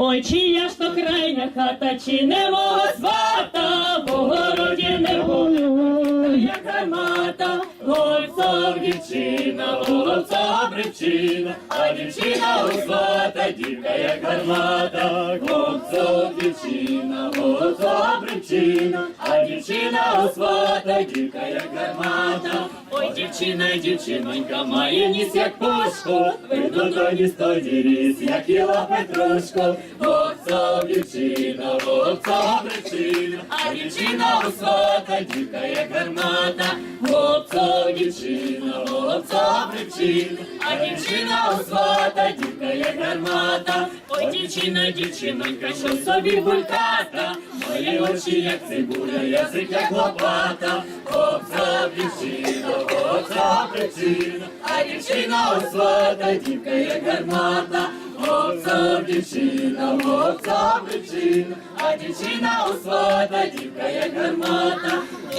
Ой, чия ж то крайня хата, чи не мого свата, гармата, Гольцов дівчина, Гольцов дівчина, а дівчина у свата, дівка як гармата, Гольцов дівчина, Гольцов дівчина, а дівчина у свата, дівка як гармата. Ой, дівчина, дівчинонька, має ніс як пушку, видно то ніс тоді ріс, як їла Петрушко, Гольцов дівчина, Гольцов дівчина, а дівчина свата, дівка як гармата, Гольцов дівчина, Гольцов дівчина, а дівчина свата, дівка як гармата, ой, дівчина, дівчинонька, що собі бульката, мої очі як цибуля, язик як лопата, Гольцов дівчина, Гольцов дівчина, а дівчина свата, дівка як гармата, Гольцов дівчина, Гольцов дівчина, а дівчина у свата, дівка як гармата,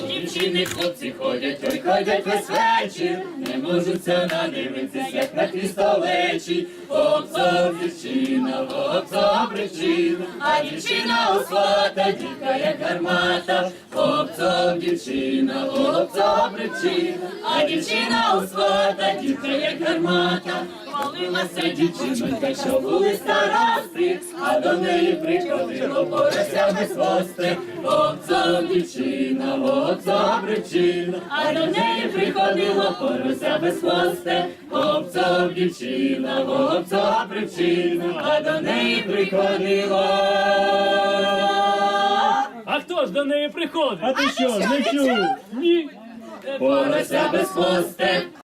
Дівчини, хлопці ходять, ой, ходять весь вечір, не можуться надивитись, як на крістолечі. Хлопцов дівчина, хлопцов причина, а дівчина у свата, дівка як гармата. Хлопцов дівчина, хлопцов причина, а дівчина у свата, дівка як гармата. Молилася дівчинка, що були старости, а до неї приходило порося без хвости. Хлопцов дівчина, хлопцов причина, а до неї приходило порося без хвости. Хлопцов дівчина, хлопцов причина, а до неї приходило. А хто ж до неї приходить? А ти що, не чув? Ні. Порося без хвости.